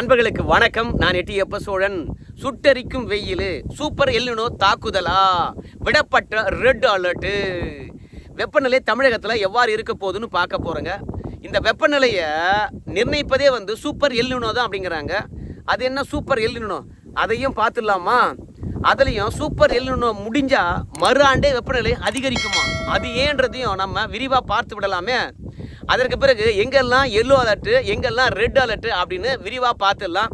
நண்பர்களுக்கு வணக்கம். நான் எட்டியப்ப சோழன். சுட்டரிக்கும் வெயில் சூப்பர் எல்லினோ தாக்குதலா? விடப்பட்ட ரெட் அலர்ட்டு. வெப்பநிலை தமிழகத்தில் எவ்வாறு இருக்க போகுதுன்னு பார்க்க போகிறோங்க இந்த வெப்பநிலையை நிர்ணயிப்பதே வந்து சூப்பர் எல்லினோ தான் அப்படிங்கிறாங்க. அது என்ன சூப்பர் எல்லினோ? அதையும் பார்த்துடலாமா? அதுலேயும் சூப்பர் எல்லினோ முடிஞ்சா மறு ஆண்டே வெப்பநிலை அதிகரிக்குமா? அது ஏன்றதையும் நம்ம விரிவாக பார்த்து விடலாமே. அதற்கு பிறகு எங்கெல்லாம் எல்லோ அலர்ட்டு எங்கெல்லாம் ரெட் அலர்ட்டு அப்படின்னு விரிவாக பார்த்துடலாம்.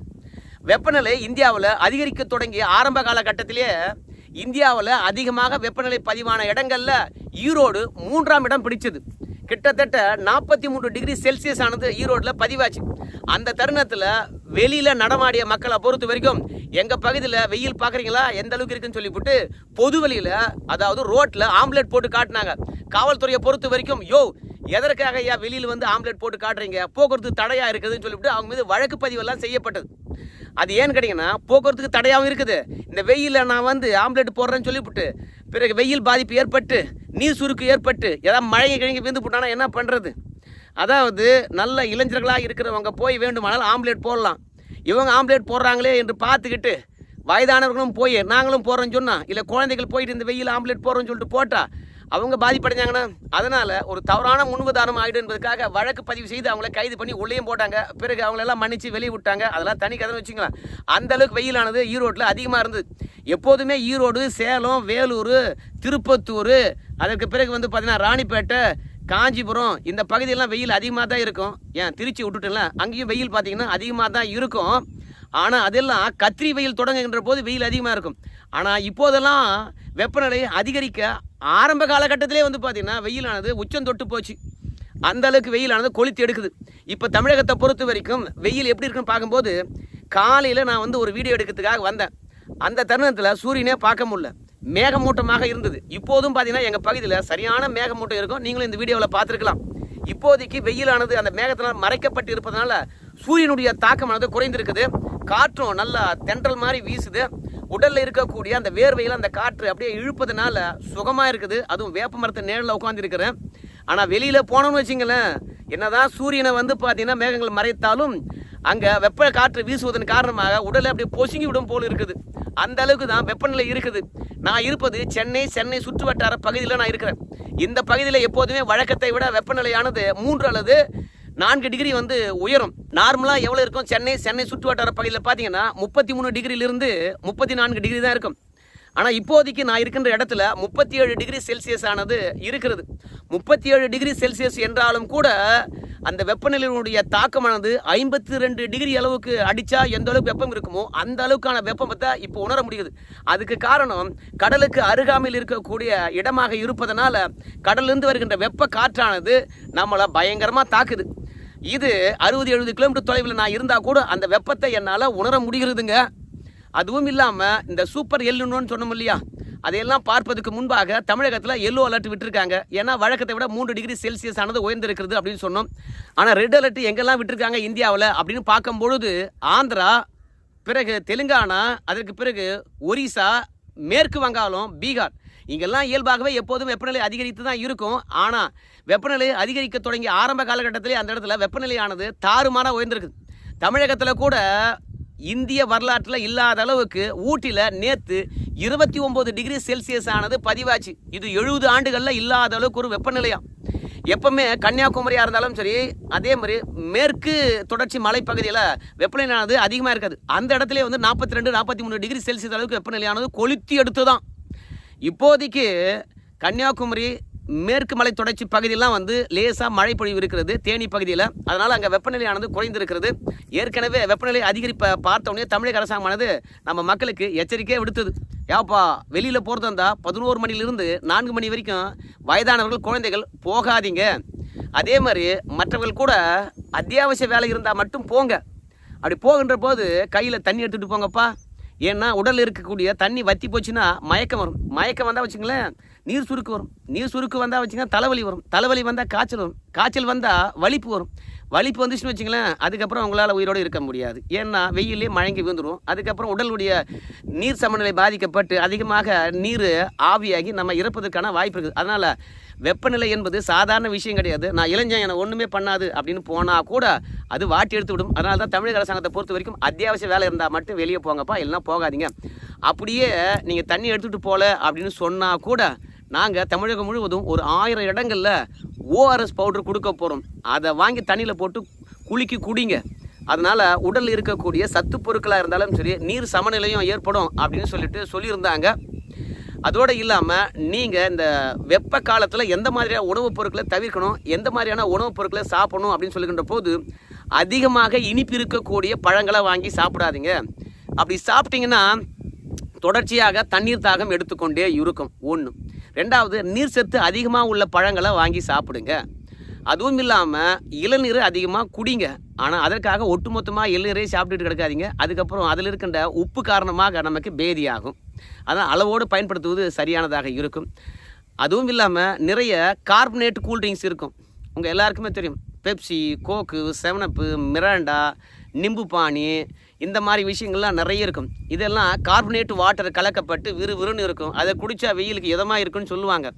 வெப்பநிலை இந்தியாவில் அதிகரிக்க தொடங்கிய ஆரம்ப காலகட்டத்திலேயே இந்தியாவில் அதிகமாக வெப்பநிலை பதிவான இடங்களில் ஈரோடு மூன்றாம் இடம் பிடிச்சது. கிட்டத்தட்ட நாற்பத்தி மூன்று டிகிரி செல்சியஸ் ஆனது ஈரோட்டில் பதிவாச்சு. அந்த தருணத்தில் வெளியில் நடமாடிய மக்களை பொறுத்த வரைக்கும் எங்கள் பகுதியில் வெயில் பார்க்குறீங்களா? எந்த அளவுக்கு இருக்குன்னு சொல்லிவிட்டு பொது வெளியில் அதாவது ரோட்டில் ஆம்லெட் போட்டு காட்டினாங்க. காவல்துறையை பொறுத்த வரைக்கும் யோ எதற்காக ஐயா வெளியில் வந்து ஆம்லெட் போட்டு காட்டுறீங்க? போக்குவரத்து தடையாக இருக்குதுன்னு சொல்லிவிட்டு அவங்க மீது வழக்கு பதிவெல்லாம் செய்யப்பட்டது. அது ஏன்னு கேட்டிங்கன்னா போக்குவரத்துக்கு தடையாகவும் இருக்குது. இந்த வெயிலில் நான் வந்து ஆம்லெட் போடுறேன்னு சொல்லிவிட்டு பிறகு வெயில் பாதிப்பு ஏற்பட்டு நீர் சுருக்கு ஏற்பட்டு ஏதாவது மழையை கிழங்கி விழுந்து போட்டானா என்ன பண்ணுறது அதாவது நல்ல இளைஞர்களாக இருக்கிறவங்க போய் வேண்டுமானால் ஆம்லெட் போடலாம். இவங்க ஆம்லெட் போடுறாங்களே என்று பார்த்துக்கிட்டு வயதானவர்களும் போய் நாங்களும் போடுறோன்னு சொன்னால் இல்லை குழந்தைகள் போயிட்டு இந்த வெயில் ஆம்லெட் போடுறோன்னு சொல்லிட்டு போட்டால் அவங்க பாதிப்படைஞ்சாங்கன்னா அதனால் ஒரு தவறான முன்னுதாரணம் ஆகிடும் என்பதற்காக வழக்கு பதிவு செய்து அவங்கள கைது பண்ணி உள்ளேயும் போட்டாங்க. பிறகு அவங்களெல்லாம் மன்னிச்சு வெளியே விட்டாங்க. அதெல்லாம் தனி கதை வச்சுக்கலாம் அந்த அளவுக்கு வெயிலானது ஈரோட்டில் அதிகமாக இருந்தது. எப்போதுமே ஈரோடு சேலம் வேலூர் திருப்பத்தூர் அதற்கு பிறகு வந்து பார்த்தீங்கன்னா ராணிப்பேட்டை காஞ்சிபுரம் இந்த பகுதியெல்லாம் வெயில் அதிகமாக தான் இருக்கும். ஏன்? திருச்சி விட்டுட்டுல அங்கேயும் வெயில் பார்த்தீங்கன்னா அதிகமாக தான் இருக்கும். ஆனால் அதெல்லாம் கத்திரி வெயில் தொடங்குகின்ற போது வெயில் அதிகமாக இருக்கும். ஆனால் இப்போதெல்லாம் வெப்பநிலை அதிகரிக்க ஆரம்ப காலகட்டத்திலே வந்து பார்த்தீங்கன்னா வெயிலானது உச்சம் தொட்டு போச்சு. அந்த அளவுக்கு வெயிலானது கொளுத்தி எடுக்குது. இப்போ தமிழகத்தை பொறுத்த வரைக்கும் வெயில் எப்படி இருக்குன்னு பார்க்கும்போது காலையில் நான் வந்து ஒரு வீடியோ எடுக்கிறதுக்காக வந்தேன். அந்த தருணத்தில் சூரியனே பார்க்க முடியல. மேகமூட்டமாக இருந்தது. இப்போதும் பார்த்தீங்கன்னா எங்கள் பகுதியில் சரியான மேகமூட்டம் இருக்கும். நீங்களும் இந்த வீடியோவில் பார்த்துருக்கலாம். இப்போதைக்கு வெயிலானது அந்த மேகத்தினால் மறைக்கப்பட்டு இருப்பதனால சூரியனுடைய தாக்கமானது குறைந்திருக்குது. காற்றும் நல்லா தென்றல் மாதிரி வீசுது. உடலில் இருக்கக்கூடிய அந்த வேர்வையில் அந்த காற்று அப்படியே இழுப்பதுனால சுகமாக இருக்குது. அதுவும் வேப்ப மரத்தை நேரில் உட்காந்துருக்கிறேன் ஆனால் வெளியில் போனோம்னு வச்சிங்களேன் என்னதான் சூரியனை வந்து பார்த்தீங்கன்னா மேகங்கள் மறைத்தாலும் அங்கே வெப்ப காற்று வீசுவதன் காரணமாக உடலை அப்படியே பொசுங்கி விடும் போல் இருக்குது. அந்த அளவுக்கு தான் வெப்பநிலை இருக்குது. நான் இருப்பது சென்னை சென்னை சுற்று வட்டார பகுதியில் நான் இருக்கிறேன். இந்த பகுதியில் எப்போதுமே வழக்கத்தை விட வெப்பநிலையானது மூன்று அல்லது நான்கு டிகிரி வந்து உயரும். நார்மலாக எவ்வளோ இருக்கும்? சென்னை சென்னை சுற்று வட்டார பகுதியில் பார்த்தீங்கன்னா முப்பத்தி மூணு டிகிரியிலிருந்து முப்பத்தி நான்கு டிகிரி தான் இருக்கும். ஆனால் இப்போதைக்கு நான் இருக்கின்ற இடத்துல முப்பத்தி ஏழு டிகிரி செல்சியஸ் ஆனது இருக்கிறது. முப்பத்தி ஏழு டிகிரி செல்சியஸ் என்றாலும் கூட அந்த வெப்பநிலையினுடைய தாக்கமானது ஐம்பத்தி ரெண்டு டிகிரி அளவுக்கு அடித்தா எந்த அளவுக்கு வெப்பம் இருக்குமோ அந்த அளவுக்கான வெப்பத்தை இப்போ உணர முடியுது. அதுக்கு காரணம் கடலுக்கு அருகாமையில் இருக்கக்கூடிய இடமாக இருப்பதனால கடலிருந்து வருகின்ற வெப்ப காற்றானது நம்மளை பயங்கரமாக தாக்குது. இது அறுபது எழுபது கிலோமீட்டர் தொலைவில் நான் இருந்தால் கூட அந்த வெப்பத்தை என்னால் உணர முடிகிறதுங்க. அதுவும் இல்லாமல் இந்த சூப்பர் எல்லுன்னு சொன்னோம் இல்லையா? அதையெல்லாம் பார்ப்பதற்கு முன்பாக தமிழகத்தில் எல்லோ அலர்ட் விட்டுருக்காங்க. ஏன்னா வழக்கத்தை விட மூன்று டிகிரி செல்சியஸ் ஆனது உயர்ந்திருக்கிறது அப்படின்னு சொன்னோம். ஆனால் ரெட் அலர்ட் எங்கெல்லாம் விட்டுருக்காங்க இந்தியாவில் அப்படின்னு பார்க்கும்பொழுது ஆந்திரா பிறகு தெலுங்கானா அதற்கு பிறகு ஒரிசா மேற்கு வங்காளம் பீகார். இங்கெல்லாம் இயல்பாகவே எப்போதும் வெப்பநிலை அதிகரித்து தான் இருக்கும். ஆனால் வெப்பநிலை அதிகரிக்க தொடங்கிய ஆரம்ப காலகட்டத்திலே அந்த இடத்துல வெப்பநிலையானது தாறுமாறாக உயர்ந்திருக்கு. தமிழகத்தில் கூட இந்திய வரலாற்றில் இல்லாத அளவுக்கு ஊட்டியில் நேற்று இருபத்தி ஒம்பது டிகிரி செல்சியஸ் ஆனது பதிவாச்சு. இது எழுபது ஆண்டுகளில் இல்லாத அளவுக்கு ஒரு வெப்பநிலையாம். எப்பவுமே கன்னியாகுமரியாக இருந்தாலும் சரி அதே மாதிரி மேற்கு தொடர்ச்சி மலைப்பகுதியில் வெப்பநிலையானது அதிகமாக இருக்காது. அந்த இடத்துல வந்து நாற்பத்தி ரெண்டு நாற்பத்தி மூணு டிகிரி செல்சியஸ் அளவுக்கு வெப்பநிலையானது கொளுத்தி எடுத்து தான் இப்போதைக்கு கன்னியாகுமரி மேற்கு மலை தொடர்ச்சி பகுதியெல்லாம் வந்து லேசாக மழை பொழிவு இருக்கிறது தேனி பகுதியில். அதனால் அங்கே வெப்பநிலையானது குறைந்திருக்கிறது. ஏற்கனவே வெப்பநிலை அதிகரிப்பை பார்த்தோன்னே தமிழக அரசாங்கமானது நம்ம மக்களுக்கு எச்சரிக்கையை விடுத்தது. ஏப்பா வெளியில் போகிறது இருந்தால் பதினோரு மணிலிருந்து நான்கு மணி வரைக்கும் வயதானவர்கள் குழந்தைகள் போகாதீங்க. அதே மாதிரி மற்றவர்கள் கூட அத்தியாவசிய வேலை இருந்தால் மட்டும் போங்க. அப்படி போகின்ற போது கையில் தண்ணி எடுத்துகிட்டு போங்கப்பா. ஏன்னா உடலில் இருக்கக்கூடிய தண்ணி வத்தி போச்சுன்னா மயக்கம் வரும். மயக்கம் வந்தால் வச்சுங்களேன் நீர் சுருக்கு வரும். நீர் சுருக்கு வந்தால் வச்சுங்கன்னா தலைவலி வரும். தலைவலி வந்தால் காய்ச்சல் வரும். காய்ச்சல் வந்தால் வலிப்பு வரும். வலிப்பு வந்துச்சுன்னு வச்சுங்களேன் அதுக்கப்புறம் உங்களால் உயிரோடு இருக்க முடியாது. ஏன்னா வெயிலே மழங்கி விழுந்துரும். அதுக்கப்புறம் உடலுடைய நீர் சமநிலை பாதிக்கப்பட்டு அதிகமாக நீர் ஆவியாகி நம்ம இறப்பதற்கான வாய்ப்பு இருக்குது. அதனால் வெப்பநிலை என்பது சாதாரண விஷயம் கிடையாது. நான் இளைஞன் என ஒன்றுமே பண்ணாது அப்படின்னு போனால் கூட அது வாட்டி எடுத்து விடும். அதனால தான் தமிழக அரசாங்கத்தை பொறுத்த வரைக்கும் அத்தியாவசிய வேலை இருந்தால் மட்டும் வெளியே போங்கப்பா இல்லைன்னா போகாதீங்க. அப்படியே நீங்கள் தண்ணி எடுத்துகிட்டு போகல அப்படின்னு சொன்னால் கூட நாங்கள் தமிழகம் முழுவதும் ஒரு ஆயிரம் இடங்களில் ஓஆர்எஸ் பவுடர் கொடுக்க போகிறோம் அதை வாங்கி தண்ணியில் போட்டு குலுக்கி குடிங்க. அதனால் உடலில் இருக்கக்கூடிய சத்து பொருட்களாக இருந்தாலும் சரி நீர் சமநிலையும் ஏற்படும் அப்படின்னு சொல்லிட்டு சொல்லியிருந்தாங்க. அதோடு இல்லாமல் நீங்கள் இந்த வெப்ப காலத்தில் எந்த மாதிரியான உணவுப் பொருட்களை தவிர்க்கணும் எந்த மாதிரியான உணவுப் பொருட்களை சாப்பிடணும் அப்படின்னு சொல்லுகின்ற போது அதிகமாக இனிப்பு இருக்கக்கூடிய பழங்களை வாங்கி சாப்பிடாதீங்க. அப்படி சாப்பிட்டீங்கன்னா தொடர்ச்சியாக தண்ணீர் தாகம் எடுத்துக்கொண்டே இருக்கும். ஒன்று ரெண்டாவது நீர் சத்து அதிகமாக உள்ள பழங்களை வாங்கி சாப்பிடுங்க. அதுவும் இல்லாமல் இளநீர் அதிகமாக குடிங்க. ஆனால் அதற்காக ஒட்டுமொத்தமாக இளநீரே சாப்பிட்டுட்டு கிடக்காதீங்க. அதுக்கப்புறம் அதில் இருக்கின்ற உப்பு காரணமாக நமக்கு பேதியாகும். அதான் அளவோடு பயன்படுத்துவது சரியானதாக இருக்கும். அதுவும் இல்லாமல் நிறைய கார்பனேட் கூல்ட்ரிங்க்ஸ் இருக்கும். உங்கள் எல்லாருக்குமே தெரியும். Pepsi Coke seven up Mirinda nimbu pani இந்த மாதிரி விஷயங்கள்லாம் நிறைய இருக்கும். இதெல்லாம் கார்பனேட் வாட்டர் கலக்கப்பட்டு விறு விறுன்னு இருக்கும். அதை குடித்தா வெயிலுக்கு இதமாக இருக்குன்னு சொல்லுவாங்க.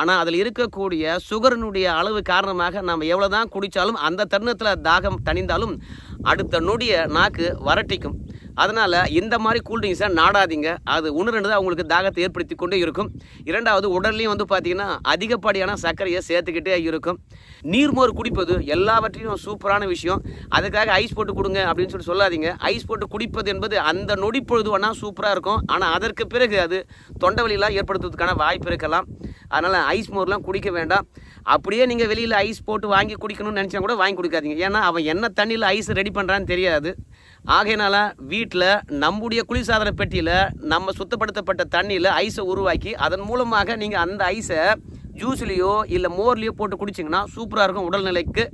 ஆனால் அதில் இருக்கக்கூடிய சுகரனுடைய அளவு காரணமாக நம்ம எவ்வளோ தான் குடித்தாலும் அந்த தருணத்தில் தாகம் தணிந்தாலும் அடுத்த நொடிய நாக்கு வரட்டிக்கும். அதனால் இந்த மாதிரி கூல்ட்ரிங்க்ஸை நாடாதீங்க. அது ஒன்று ரெண்டு தான் அவங்களுக்கு தாகத்தை ஏற்படுத்தி கொண்டே இருக்கும். இரண்டாவது உடல்லையும் வந்து பார்த்திங்கன்னா அதிகப்படியான சர்க்கரையை சேர்த்துக்கிட்டே இருக்கும். நீர்மோர் குடிப்பது எல்லாவற்றையும் சூப்பரான விஷயம். அதுக்காக ஐஸ் போட்டு கொடுங்க அப்படின்னு சொல்லி சொல்லாதீங்க. ஐஸ் போட்டு குடிப்பது என்பது அந்த நொடி பொழுது வேணால் சூப்பராக இருக்கும். ஆனால் அதற்கு பிறகு அது தொண்டை வலியெல்லாம் ஏற்படுத்துவதற்கான வாய்ப்பு இருக்கலாம். அதனால் ஐஸ் மோர்லாம் குடிக்க வேண்டாம். அப்படியே நீங்கள் வெளியில் ஐஸ் போட்டு வாங்கி குடிக்கணும்னு நினச்சா கூட வாங்கி கொடுக்காதீங்க. ஏன்னா அவன் என்ன தண்ணியில் ஐஸ் ரெடி பண்ணுறான்னு தெரியாது. ஆகையினால வீட்டில் நம்முடைய குளிர்சாதன பெட்டியில் நம்ம சுத்தப்படுத்தப்பட்ட தண்ணியில் ஐஸை உருவாக்கி அதன் மூலமாக நீங்கள் அந்த ஐஸை ஜூஸ்லேயோ இல்லை மோர்லேயோ போட்டு குடிச்சிங்கன்னா சூப்பராக இருக்கும் உடல்நிலைக்கு.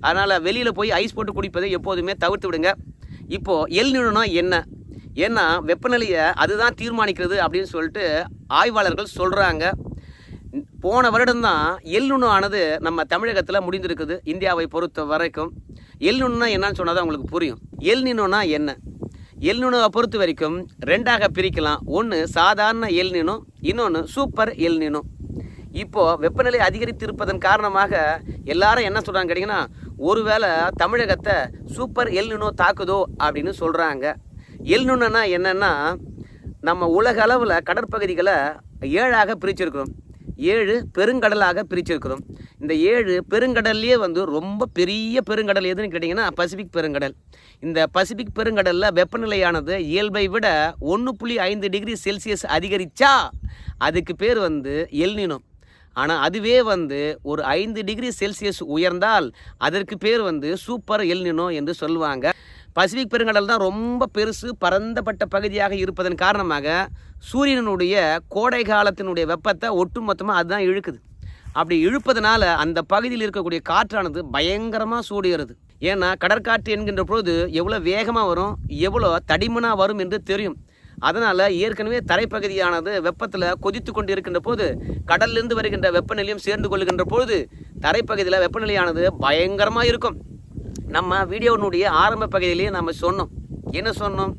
அதனால் வெளியில் போய் ஐஸ் போட்டு குடிப்பதை எப்போதுமே தவிர்த்து விடுங்க. இப்போது எல் என்ன? ஏன்னா வெப்பநிலையை அதுதான் தீர்மானிக்கிறது அப்படின்னு சொல்லிட்டு ஆய்வாளர்கள் சொல்கிறாங்க போன வருடம்தான் எள்ளுணு ஆனது நம்ம தமிழகத்தில் முடிந்திருக்குது. இந்தியாவை பொறுத்த வரைக்கும் எல்லுணுனா என்னன்னு சொன்னால் தான் உங்களுக்கு புரியும். எல்நினோனா என்ன? எல்நினோவை பொறுத்த வரைக்கும் ரெண்டாக பிரிக்கலாம். ஒன்று சாதாரண எல்நினோ இன்னொன்று சூப்பர் எல்நினோ இப்போது வெப்பநிலை அதிகரித்திருப்பதன் காரணமாக எல்லாரும் என்ன சொல்கிறாங்க கேட்டிங்கன்னா ஒருவேளை தமிழகத்தை சூப்பர் எல்நினோ தாக்குதோ அப்படின்னு சொல்கிறாங்க எல்நினோனா என்னென்னா நம்ம உலக அளவில் கடற்பகுதிகளை ஏழாக பிரிச்சிருக்கிறோம். ஏழு பெருங்கடலாக பிரிச்சிருக்கிறோம். இந்த ஏழு பெருங்கடல்லையே வந்து ரொம்ப பெரிய பெருங்கடல் எதுன்னு கேட்டிங்கன்னா பசிபிக் பெருங்கடல். இந்த பசிபிக் பெருங்கடலில் வெப்பநிலையானது இயல்பை விட ஒன்று புள்ளி ஐந்து டிகிரி செல்சியஸ் அதிகரித்தா அதுக்கு பேர் வந்து எல்னினோ ஆனால் அதுவே வந்து ஒரு ஐந்து டிகிரி செல்சியஸ் உயர்ந்தால் அதற்கு பேர் வந்து சூப்பர் எல்னினோ என்று சொல்லுவாங்க. பசிபிக் பெருங்கடல் தான் ரொம்ப பெருசு பரந்தப்பட்ட பகுதியாக இருப்பதன் காரணமாக சூரியனுடைய கோடை காலத்தினுடைய வெப்பத்தை ஒட்டுமொத்தமாக அதுதான் இழுக்குது. அப்படி இழுப்பதனால அந்த பகுதியில் இருக்கக்கூடிய காற்றானது பயங்கரமாக சூடுகிறது ஏன்னா கடற்காற்று என்கின்ற பொழுது எவ்வளோ வேகமாக வரும் எவ்வளோ தடிமனாக வரும் என்று தெரியும். அதனால் ஏற்கனவே தரைப்பகுதியானது வெப்பத்தில் கொதித்து கொண்டு இருக்கின்ற போது கடல்லிருந்து வருகின்ற வெப்பநிலையும் சேர்ந்து கொள்கின்ற பொழுது தரைப்பகுதியில் வெப்பநிலையானது பயங்கரமாக இருக்கும். நம்ம வீடியோனுடைய ஆரம்ப பகுதியிலேயே நம்ம சொன்னோம். என்ன சொன்னோம்?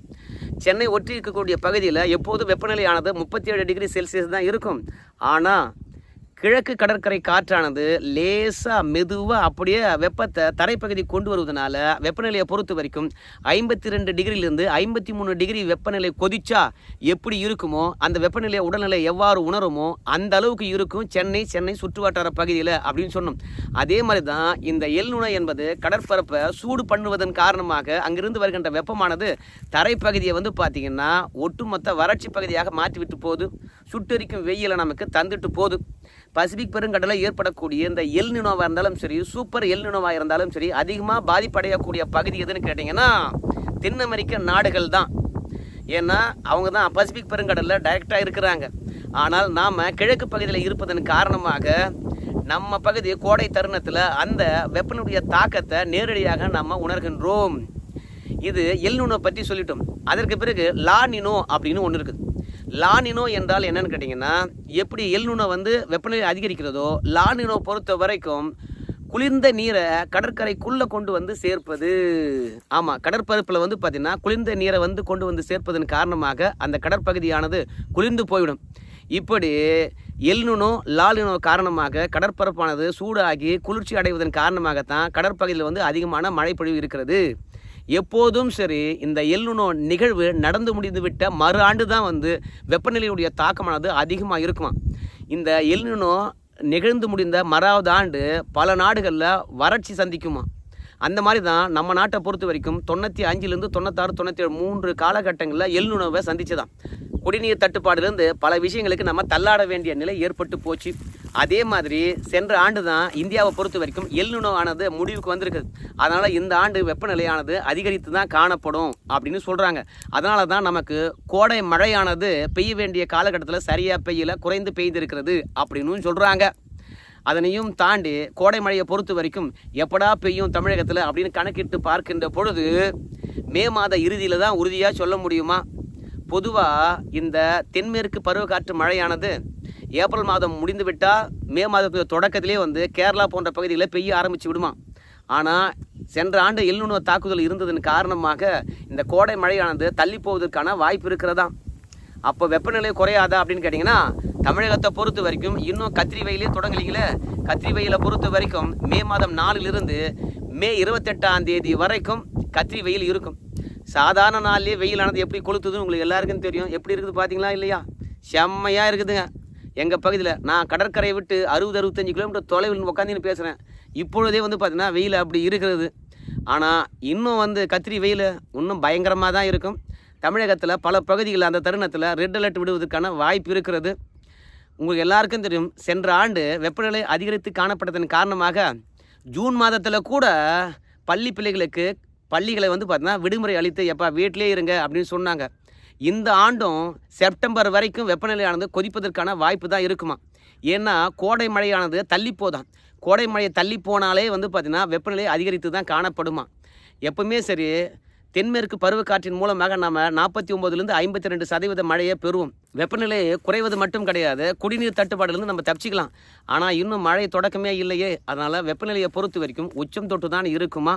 சென்னை ஒற்றி இருக்கக்கூடிய பகுதியில் எப்போதும் வெப்பநிலையானது முப்பத்தி ஏழு டிகிரி செல்சியஸ் தான் இருக்கும். ஆனால் கிழக்கு கடற்கரை காற்றானது லேசாக மெதுவாக அப்படியே வெப்பத்தை தரைப்பகுதி கொண்டு வருவதனால வெப்பநிலையை பொறுத்த வரைக்கும் ஐம்பத்தி ரெண்டு டிகிரியிலிருந்து ஐம்பத்தி மூணு டிகிரி வெப்பநிலை கொதிச்சா எப்படி இருக்குமோ அந்த வெப்பநிலையை உடல்நிலை எவ்வாறு உணருமோ அந்த அளவுக்கு இருக்கும் சென்னை சென்னை சுற்றுவட்டார பகுதியில் அப்படின்னு சொன்னோம். அதே மாதிரி தான் இந்த எல்நுணை என்பது கடற்பரப்பை சூடு பண்ணுவதன் காரணமாக அங்கிருந்து வருகின்ற வெப்பமானது தரைப்பகுதியை வந்து பார்த்திங்கன்னா ஒட்டுமொத்த வறட்சி பகுதியாக மாற்றிவிட்டு போகுது. சுட்டெரிக்கும் வெயிலை நமக்கு தந்துட்டு போகுது. பசிபிக் பெருங்கடலில் ஏற்படக்கூடிய இந்த எல் நினோவாக இருந்தாலும் சரி சூப்பர் எல் நினோவாக இருந்தாலும் சரி அதிகமாக பாதிப்படையக்கூடிய பகுதி எதுன்னு கேட்டிங்கன்னா தென் அமெரிக்க நாடுகள் தான். ஏன்னா அவங்க தான் பசிபிக் பெருங்கடலில் டைரெக்டாக இருக்கிறாங்க. ஆனால் நாம் கிழக்கு பகுதியில் இருப்பதன் காரணமாக நம்ம பகுதி கோடை தருணத்தில் அந்த வெப்பனுடைய தாக்கத்தை நேரடியாக நம்ம உணர்கின்றோம். இது எல்னுனோ பற்றி சொல்லிட்டோம். அதற்கு பிறகு லா நினோ அப்படின்னு ஒன்று இருக்குது. லானினோ என்றால் என்னன்னு கேட்டிங்கன்னா எப்படி எல்னுனோ வந்து வெப்பநிலை அதிகரிக்கிறதோ லானினோ பொறுத்த வரைக்கும் குளிர்ந்த நீரை கடற்கரைக்குள்ளே கொண்டு வந்து சேர்ப்பது ஆமாம் கடற்பரப்பில் வந்து பார்த்திங்கன்னா குளிர்ந்த நீரை வந்து கொண்டு வந்து சேர்ப்பதன் காரணமாக அந்த கடற்பகுதியானது குளிர்ந்து போய்விடும். இப்படி எல்னுனோ லாலினோ காரணமாக கடற்பரப்பானது சூடாகி குளிர்ச்சி அடைவதன் காரணமாகத்தான் கடற்பகுதியில் வந்து அதிகமான மழைப்பொழிவு இருக்கிறது. எப்போதும் சரி இந்த எல்லுனோ நிகழ்வு நடந்து முடிந்து விட்ட மறு ஆண்டு தான் வந்து வெப்பநிலையுடைய தாக்கமானது அதிகமாக இருக்குமா இந்த எல்லுனோ நிகழ்ந்து முடிந்த மறாவது ஆண்டு பல நாடுகளில் வறட்சி சந்திக்குமா அந்த மாதிரி தான் நம்ம நாட்டை பொறுத்த வரைக்கும் தொண்ணூற்றி அஞ்சுலேருந்து தொண்ணூத்தாறு தொண்ணூற்றி ஏழு மூன்று காலகட்டங்களில் எல்லுணவை சந்திச்சுதான் குடிநீர் தட்டுப்பாடுலேருந்து பல விஷயங்களுக்கு நம்ம தள்ளாட வேண்டிய நிலை ஏற்பட்டு போச்சு. அதே மாதிரி சென்ற ஆண்டு தான் இந்தியாவை பொறுத்த வரைக்கும் எல்லுணோ ஆனது முடிவுக்கு வந்திருக்குது அதனால் இந்த ஆண்டு வெப்பநிலையானது அதிகரித்து தான் காணப்படும் அப்படின்னு சொல்கிறாங்க அதனால தான் நமக்கு கோடை மழையானது பெய்ய வேண்டிய காலகட்டத்தில் சரியாக பெய்யல குறைந்து பெய்திருக்கிறது அப்படின்னு சொல்கிறாங்க அதனையும் தாண்டி கோடை மழையை பொறுத்த வரைக்கும் எப்படா பெய்யும் தமிழகத்தில் அப்படின்னு கணக்கிட்டு பார்க்கின்ற பொழுது மே மாத இறுதியில் தான் உறுதியாக சொல்ல முடியுமா? பொதுவாக இந்த தென்மேற்கு பருவக்காற்று மழையானது ஏப்ரல் மாதம் முடிந்து விட்டால் மே மாதத்துடைய தொடக்கத்திலே வந்து கேரளா போன்ற பகுதிகளில் பெய்ய ஆரம்பித்து விடுமா? ஆனால் சென்ற ஆண்டு எல்லுணவு தாக்குதல் இருந்ததன் காரணமாக இந்த கோடை மழையானது தள்ளி போவதற்கான வாய்ப்பு இருக்கிறதா? அப்போ வெப்பநிலை குறையாதா அப்படின்னு கேட்டிங்கன்னா தமிழகத்தை பொறுத்த வரைக்கும் இன்னும் கத்திரி வெயிலே தொடங்கலீங்களே. கத்திரி வெயிலை பொறுத்த வரைக்கும் மே மாதம் நாலிலிருந்து மே இருபத்தெட்டாம் தேதி வரைக்கும் கத்திரி வெயில் இருக்கும். சாதாரண நாள்லேயே வெயிலானது எப்படி கொளுத்துதுன்னு உங்களுக்கு எல்லாருக்கும் தெரியும். எப்படி இருக்குது பார்த்தீங்களா இல்லையா? செம்மையாக இருக்குதுங்க. எங்கள் பகுதியில் நான் கடற்கரையை விட்டு அறுபது அறுபத்தஞ்சு கிலோமீட்டர் தொலைவில் உட்காந்துன்னு பேசுகிறேன் இப்பொழுதே வந்து பார்த்தீங்கன்னா வெயில் அப்படி இருக்கிறது. ஆனால் இன்னும் வந்து கத்திரி வெயில் இன்னும் பயங்கரமாக தான் இருக்கும். தமிழகத்தில் பல பகுதிகளில் அந்த தருணத்தில் ரெட் அலர்ட் விடுவதற்கான வாய்ப்பு இருக்கிறது. உங்களுக்கு எல்லாருக்கும் தெரியும் சென்ற ஆண்டு வெப்பநிலை அதிகரித்து காணப்பட்டதன் காரணமாக ஜூன் மாதத்தில் கூட பள்ளி பிள்ளைகளுக்கு பள்ளிகளை வந்து பார்த்தீங்கன்னா விடுமுறை அளித்து எப்பா வீட்டிலே இருங்க அப்படின்னு சொன்னாங்க. இந்த ஆண்டும் செப்டம்பர் வரைக்கும் வெப்பநிலையானது கொதிப்பதற்கான வாய்ப்பு தான் இருக்குமா? ஏன்னா கோடை மழையானது தள்ளி போதான் கோடை மழையை தள்ளி போனாலே வந்து பார்த்திங்கன்னா வெப்பநிலை அதிகரித்து தான் காணப்படுமா? எப்பவுமே சரி தென்மேற்கு பருவக்காற்றின் மூலமாக நம்ம நாற்பத்தி ஒம்போதுலேருந்து ஐம்பத்தி ரெண்டு சதவீத மழையை பெறுவோம். வெப்பநிலை குறைவது மட்டும் கிடையாது குடிநீர் தட்டுப்பாடுலேருந்து நம்ம தப்பிச்சிக்கலாம். ஆனால் இன்னும் மழை தொடக்கமே இல்லையே. அதனால் வெப்பநிலையை பொறுத்த வரைக்கும் உச்சம் தொட்டு தான் இருக்குமா?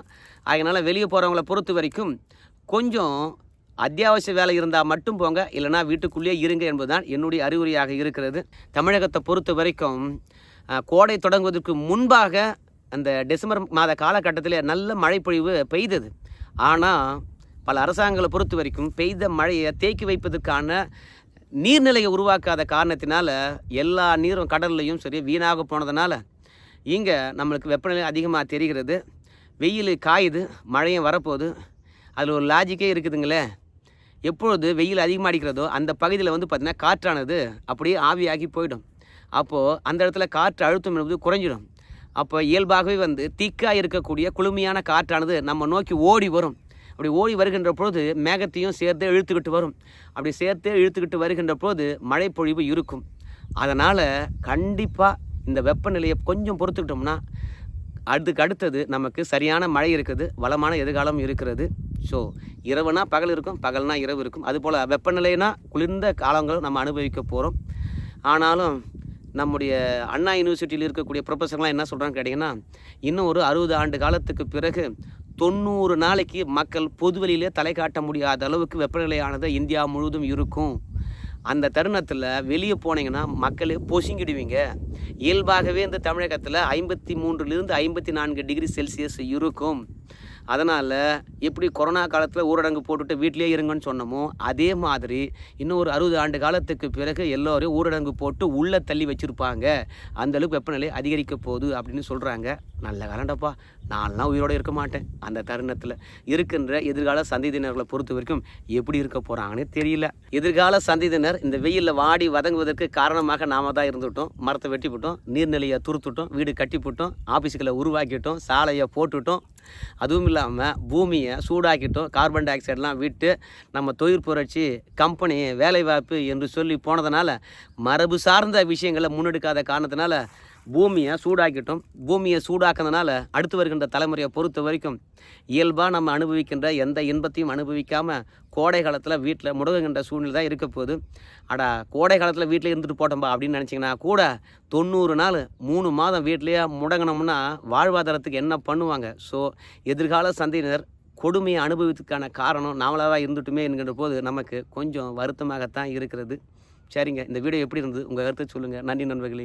அதனால் வெளியே போகிறவங்கள பொறுத்த வரைக்கும் கொஞ்சம் அத்தியாவசிய வேலை இருந்தால் மட்டும் போங்க இல்லைனா வீட்டுக்குள்ளேயே இருங்க என்பதுதான் என்னுடைய அறிகுறியாக இருக்கிறது. தமிழகத்தை பொறுத்த வரைக்கும் கோடை தொடங்குவதற்கு முன்பாக அந்த டிசம்பர் மாத காலகட்டத்தில் நல்ல மழைப்பொழிவு பெய்தது. ஆனால் பல அரசாங்கங்களை பொறுத்த வரைக்கும் பெய்த மழையை தேக்கி வைப்பதற்கான நீர்நிலையை உருவாக்காத காரணத்தினால எல்லா நீரும் கடல்லையும் சரி வீணாக போனதுனால இங்கே நம்மளுக்கு வெப்பநிலை அதிகமாக தெரிகிறது. வெயில் காயுது மழையும் வரப்போகுது. அதில் ஒரு லாஜிக்கே இருக்குதுங்களே. எப்பொழுது வெயில் அதிகமாக அடிக்கிறதோ அந்த பகுதியில் வந்து பார்த்திங்கன்னா காற்றானது அப்படியே ஆவியாகி போயிடும். அப்போது அந்த இடத்துல காற்று அழுத்தம் என்பது குறைஞ்சிடும். அப்போ இயல்பாகவே வந்து திக்காக இருக்கக்கூடிய குளுமையான காற்றானது நம்ம நோக்கி ஓடி வரும். அப்படி ஓடி வருகின்ற பொழுது மேகத்தையும் சேர்த்து இழுத்துக்கிட்டு வரும். அப்படி சேர்த்து இழுத்துக்கிட்டு வருகின்ற பொழுது மழைப்பொழிவு இருக்கும். அதனால் கண்டிப்பாக இந்த வெப்பநிலையை கொஞ்சம் பொறுத்துக்கிட்டோம்னா அதுக்கு அடுத்தது நமக்கு சரியான மழை இருக்குது வளமான எதிர்காலம் இருக்கிறது. ஸோ இரவுனா பகல் இருக்கும் பகல்னா இரவு இருக்கும். அதுபோல் வெப்பநிலைனா குளிர்ந்த காலங்களும் நம்ம அனுபவிக்க போகிறோம் ஆனாலும் நம்முடைய அண்ணா யூனிவர்சிட்டியில் இருக்கக்கூடிய ப்ரொஃபஸர்லாம் என்ன சொல்கிறான்னு கேட்டிங்கன்னா இன்னும் ஒரு அறுபது ஆண்டு காலத்துக்கு பிறகு தொண்ணூறு நாளைக்கு மக்கள் பொதுவெளியிலே தலை காட்ட முடியாத அளவுக்கு வெப்பநிலையானது இந்தியா முழுவதும் இருக்கும். அந்த தருணத்தில் வெளியே போனீங்கன்னா மக்களே பொசுங்கிடுவீங்க. இயல்பாகவே இந்த தமிழகத்தில் ஐம்பத்தி மூன்றுலேருந்து ஐம்பத்தி நான்கு டிகிரி செல்சியஸ் இருக்கும். அதனால் எப்படி கொரோனா காலத்தில் ஊரடங்கு போட்டுட்டு வீட்டிலே இருங்கன்னு சொன்னோமோ அதே மாதிரி இன்னும் ஒரு அறுபது ஆண்டு காலத்துக்கு பிறகு எல்லோரையும் ஊரடங்கு போட்டு உள்ளே தள்ளி வச்சுருப்பாங்க. அந்தளவுக்கு வெப்பநிலை அதிகரிக்க போகுது அப்படின்னு சொல்கிறாங்க நல்ல காலண்டப்பா நான்லாம் உயிரோடு இருக்க மாட்டேன். அந்த தருணத்தில் இருக்கின்ற எதிர்கால சந்ததியினர்களை பொறுத்த வரைக்கும் எப்படி இருக்க போகிறாங்கன்னு தெரியல. எதிர்கால சந்ததியினர் இந்த வெயிலில் வாடி வதங்குவதற்கு காரணமாக நாம தான் இருந்துவிட்டோம் மரத்தை வெட்டிவிட்டோம் நீர்நிலையை துருத்துட்டோம் வீடு கட்டிவிட்டோம் ஆஃபீஸுகளை உருவாக்கிட்டோம் சாலையை போட்டுவிட்டோம் அதுவும் இல்லாமல் பூமியை சூடாக்கிட்டோம் கார்பன் டை ஆக்சைடெலாம் விட்டு நம்ம தொழில் புரட்சி கம்பெனி வேலைவாய்ப்பு என்று சொல்லி போனதுனால மரபு சார்ந்த விஷயங்களை முன்னெடுக்காத காரணத்தினால பூமியை சூடாக்கிட்டோம். பூமியை சூடாக்குனதுனால அடுத்து வருகின்ற தலைமுறையை பொறுத்த வரைக்கும் இயல்பாக நம்ம அனுபவிக்கின்ற எந்த இன்பத்தையும் அனுபவிக்காமல் கோடை காலத்தில் வீட்டில் முடங்குகின்ற சூழ்நிலை தான் இருக்க போகுது. அடா கோடை காலத்தில் வீட்டில் இருந்துட்டு போட்டோம்பா அப்படின்னு நினச்சிங்கன்னா கூட தொண்ணூறு நாள் மூணு மாதம் வீட்லேயே முடங்கினோம்னா வாழ்வாதாரத்துக்கு என்ன பண்ணுவாங்க? ஸோ எதிர்கால சந்ததியினர் கொடுமையை அனுபவித்துக்கான காரணம் நாமளாக இருந்துட்டுமே என்கின்ற போது நமக்கு கொஞ்சம் வருத்தமாகத்தான் இருக்கிறது. சரிங்க இந்த வீடியோ எப்படி இருந்தது? உங்கள் கருத்தை சொல்லுங்கள் நன்றி நண்பர்களே.